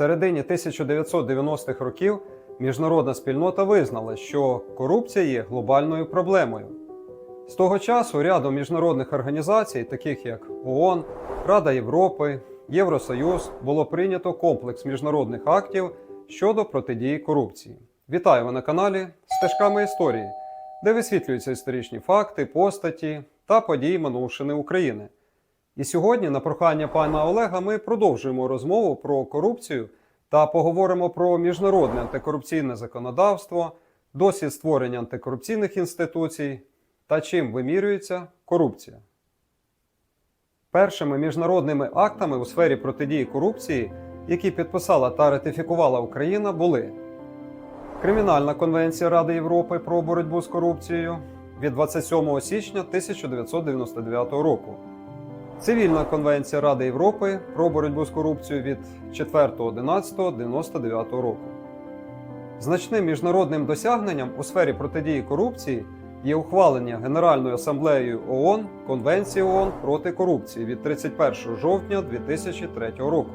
середині 1990-х років міжнародна спільнота визнала, що корупція є глобальною проблемою. З того часу рядом міжнародних організацій, таких як ООН, Рада Європи, Євросоюз, було прийнято комплекс міжнародних актів щодо протидії корупції. Вітаю ви на каналі Стежками історії, де висвітлюються історичні факти, постаті та події минувшини України. І сьогодні, на прохання пана Олега, ми продовжуємо розмову про корупцію та поговоримо про міжнародне антикорупційне законодавство, досвід створення антикорупційних інституцій та чим вимірюється корупція. Першими міжнародними актами у сфері протидії корупції, які підписала та ратифікувала Україна, були Кримінальна конвенція Ради Європи про боротьбу з корупцією від 27 січня 1999 року. Цивільна конвенція Ради Європи про боротьбу з корупцією від 4.11.99 року. Значним міжнародним досягненням у сфері протидії корупції є ухвалення Генеральною асамблеєю ООН Конвенції ООН проти корупції від 31 жовтня 2003 року.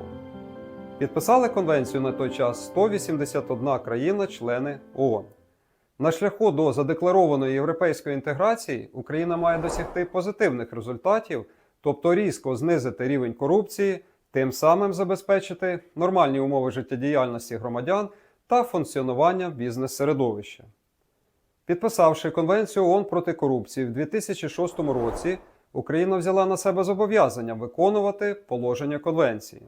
Підписали конвенцію на той час 181 країна-члени ООН. На шляху до задекларованої європейської інтеграції Україна має досягти позитивних результатів, тобто різко знизити рівень корупції, тим самим забезпечити нормальні умови життєдіяльності громадян та функціонування бізнес-середовища. Підписавши Конвенцію ООН проти корупції в 2006 році, Україна взяла на себе зобов'язання виконувати положення конвенції.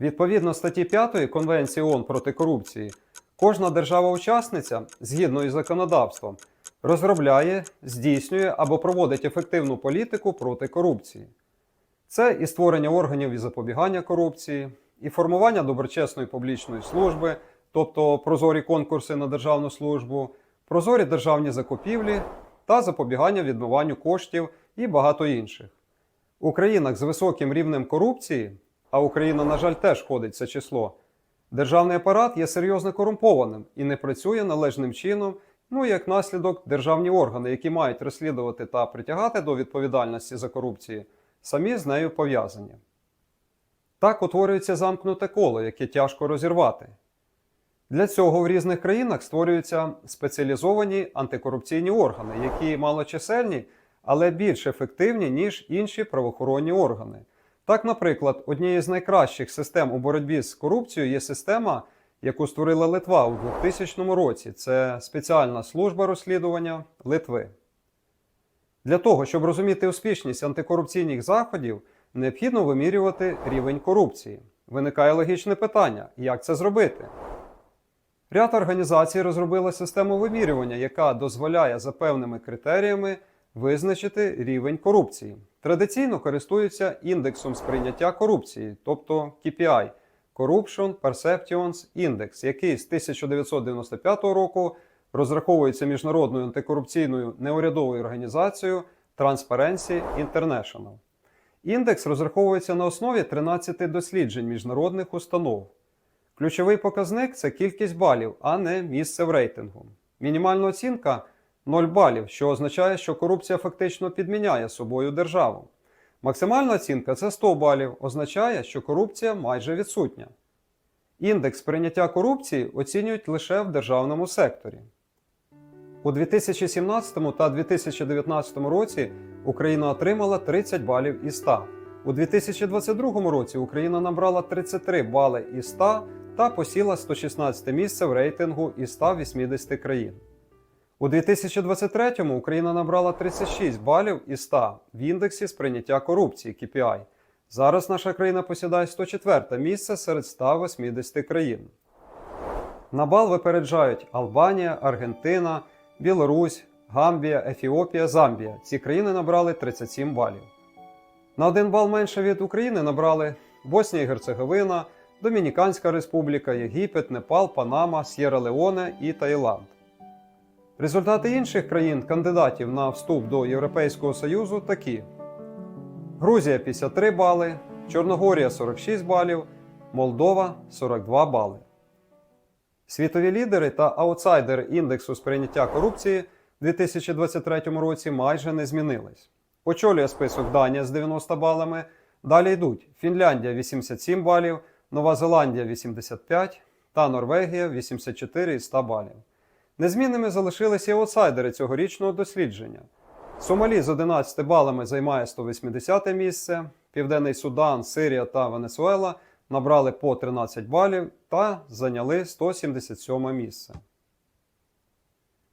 Відповідно статті 5 Конвенції ООН проти корупції, кожна держава-учасниця, згідно із законодавством, розробляє, здійснює або проводить ефективну політику проти корупції. Це і створення органів із запобігання корупції, і формування доброчесної публічної служби, тобто прозорі конкурси на державну службу, прозорі державні закупівлі та запобігання відмиванню коштів і багато інших. У країнах з високим рівнем корупції, а Україна, на жаль, теж входить це число, державний апарат є серйозно корумпованим і не працює належним чином, ну і як наслідок державні органи, які мають розслідувати та притягати до відповідальності за корупцію, самі з нею пов'язані. Так утворюється замкнуте коло, яке тяжко розірвати. Для цього в різних країнах створюються спеціалізовані антикорупційні органи, які малочисельні, але більш ефективні, ніж інші правоохоронні органи. Так, наприклад, однією з найкращих систем у боротьбі з корупцією є система, яку створила Литва у 2000 році. Це спеціальна служба розслідування Литви. Для того, щоб розуміти успішність антикорупційних заходів, необхідно вимірювати рівень корупції. Виникає логічне питання: як це зробити? Ряд організацій розробила систему вимірювання, яка дозволяє за певними критеріями визначити рівень корупції. Традиційно користуються індексом сприйняття корупції, тобто KPI Corruption Perceptions Index, який з 1995 року розраховується міжнародною антикорупційною неурядовою організацією Transparency International. Індекс розраховується на основі 13 досліджень міжнародних установ. Ключовий показник це кількість балів, а не місце в рейтингу. Мінімальна оцінка 0 балів, що означає, що корупція фактично підміняє собою державу. Максимальна оцінка це 100 балів, означає, що корупція майже відсутня. Індекс прийняття корупції оцінюють лише в державному секторі. У 2017 та 2019 році Україна отримала 30 балів із 100. У 2022 році Україна набрала 33 бали із 100 та посіла 116 місце в рейтингу із 180 країн. У 2023-му Україна набрала 36 балів із 100 в індексі сприйняття корупції KPI. Зараз наша країна посідає 104 місце серед 180 країн. На бал випереджають Албанія, Аргентина, Білорусь, Гамбія, Ефіопія, Замбія. Ці країни набрали 37 балів. На один бал менше від України набрали Боснія і Герцеговина, Домініканська Республіка, Єгипет, Непал, Панама, С'єра Леоне і Таїланд. Результати інших країн-кандидатів на вступ до Європейського Союзу такі: Грузія 53 бали, Чорногорія 46 балів, Молдова 42 бали. Світові лідери та аутсайдери індексу сприйняття корупції в 2023 році майже не змінились. Очолює список Данія з 90 балами. Далі йдуть Фінляндія 87 балів, Нова Зеландія 85 та Норвегія 84 із 100 балів. Незмінними залишилися і аутсайдери цьогорічного дослідження. Сомалі з 11 балами займає 180 місце, Південний Судан, Сирія та Венесуела набрали по 13 балів та зайняли 177 місце.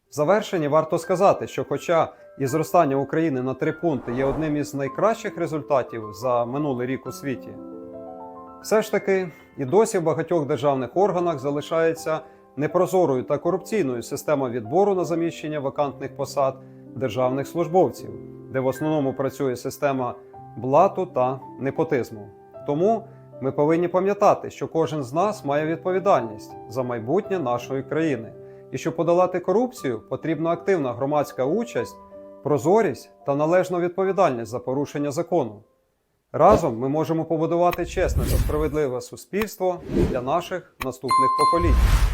В завершенні варто сказати, що хоча і зростання України на 3 пункти є одним із найкращих результатів за минулий рік у світі, все ж таки і досі в багатьох державних органах залишається непрозорою та корупційною система відбору на заміщення вакантних посад державних службовців, де в основному працює система блату та непотизму. Тому ми повинні пам'ятати, що кожен з нас має відповідальність за майбутнє нашої країни, і щоб подолати корупцію, потрібна активна громадська участь, прозорість та належна відповідальність за порушення закону. Разом ми можемо побудувати чесне та справедливе суспільство для наших наступних поколінь.